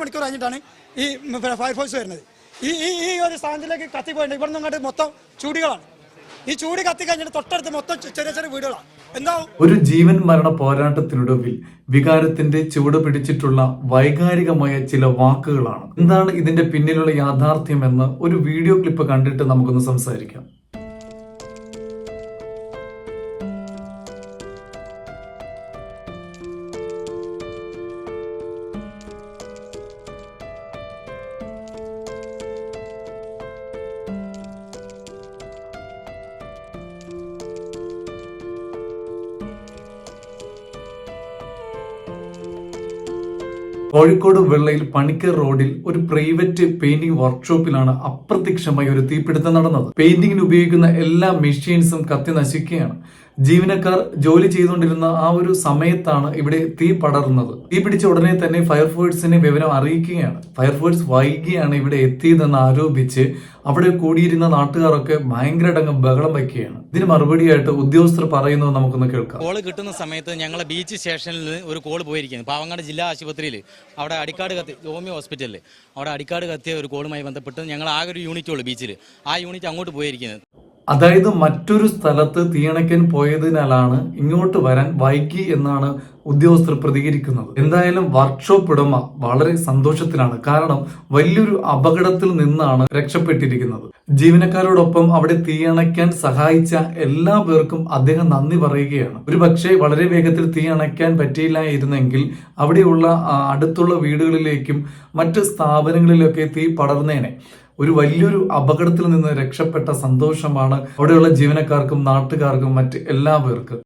മണിക്കൂർ കഴിഞ്ഞിട്ടാണ് ഈ ഫയർഫോഴ്സ് വരുന്നത്. ഈ ഈ ഈ ഒരു സ്ഥാനത്തിലേക്ക് കത്തി ഇവിടെ നിന്ന് അങ്ങോട്ട് മൊത്തം ചൂടികളാണ്. ഈ ചൂടി കത്തി കഴിഞ്ഞിട്ട് തൊട്ടടുത്ത് മൊത്തം ചെറിയ ചെറിയ വീടുകളാണ്. ഒരു ജീവൻ മരണ പോരാട്ടത്തിനൊടുവിൽ വികാരത്തിന്റെ ചുവട് പിടിച്ചിട്ടുള്ള വൈകാരികമായ ചില വാക്കുകളാണ്. എന്താണ് ഇതിന്റെ പിന്നിലുള്ള യാഥാർത്ഥ്യം എന്ന് ഒരു വീഡിയോ ക്ലിപ്പ് കണ്ടിട്ട് നമുക്കൊന്ന് സംസാരിക്കാം. കോഴിക്കോട് വെള്ളയിൽ പണിക്കർ റോഡിൽ ഒരു പ്രൈവറ്റ് പെയിന്റിംഗ് വർക്ക്ഷോപ്പിലാണ് അപ്രത്യക്ഷമായി ഒരു തീപിടുത്തം നടന്നത്. പെയിന്റിങ്ങിന് ഉപയോഗിക്കുന്ന എല്ലാ മെഷീൻസും കത്തി നശിക്കുകയാണ്. ജീവനക്കാർ ജോലി ചെയ്തുകൊണ്ടിരുന്ന ആ ഒരു സമയത്താണ് ഇവിടെ തീ പടർന്നത്. തീ പിടിച്ച ഉടനെ തന്നെ ഫയർഫോഴ്സിനെ വിവരം അറിയിക്കുകയാണ്. ഫയർഫോഴ്സ് വൈകിയാണ് ഇവിടെ എത്തിയതെന്ന് ആരോപിച്ച് അവിടെ കൂടിയിരുന്ന നാട്ടുകാരൊക്കെ ഭയങ്കരമായിട്ട് ബഹളം വയ്ക്കുകയാണ്. ഇതിന് മറുപടിയായിട്ട് ഉദ്യോഗസ്ഥർ പറയുന്നത് നമുക്കൊന്ന് കേൾക്കാം. കോൾ കിട്ടുന്ന സമയത്ത് ഞങ്ങളെ ബീച്ച് സ്റ്റേഷനിൽ ഒരു കോൾ പോയിരിക്കുന്നു. പാവങ്ങാട് ജില്ലാ ആശുപത്രിയിൽ. അവിടെ അടിക്കാട് കത്തി ഹോമിയോ ഹോസ്പിറ്റലിൽ അവിടെ അടിക്കാട് കത്തിയ ഒരു കോളുമായി ബന്ധപ്പെട്ട് ഞങ്ങൾ ആകെ ഒരു യൂണിറ്റ് ഉള്ളൂ ബീച്ചിൽ ആ യൂണിറ്റ് അങ്ങോട്ട് പോയിരിക്കുന്നത് അതായത് മറ്റൊരു സ്ഥലത്ത് തീയണയ്ക്കൻ പോയതിനാലാണ് ഇങ്ങോട്ട് വരാൻ വൈകി എന്നാണ് ഉദ്യോഗസ്ഥർ പ്രതികരിക്കുന്നത്. എന്തായാലും വർക്ക്ഷോപ്പ് ഉടമ വളരെ സന്തോഷത്തിലാണ്. കാരണം വലിയൊരു അപകടത്തിൽ നിന്നാണ് രക്ഷപ്പെട്ടിരിക്കുന്നത്. ജീവനക്കാരോടൊപ്പം അവിടെ തീയണയ്ക്കാൻ സഹായിച്ച എല്ലാ പേർക്കും അദ്ദേഹം നന്ദി പറയുകയാണ്. ഒരു പക്ഷേ വളരെ വേഗത്തിൽ തീയണയ്ക്കാൻ പറ്റിയില്ലായിരുന്നെങ്കിൽ അവിടെയുള്ള അടുത്തുള്ള വീടുകളിലേക്കും മറ്റ് സ്ഥാപനങ്ങളിലൊക്കെ തീ പടർന്നേനെ. ഒരു വലിയൊരു അപകടത്തിൽ നിന്ന് രക്ഷപ്പെട്ട സന്തോഷമാണ് അവിടെയുള്ള ജീവനക്കാർക്കും നാട്ടുകാർക്കും മറ്റ് എല്ലാവർക്കും.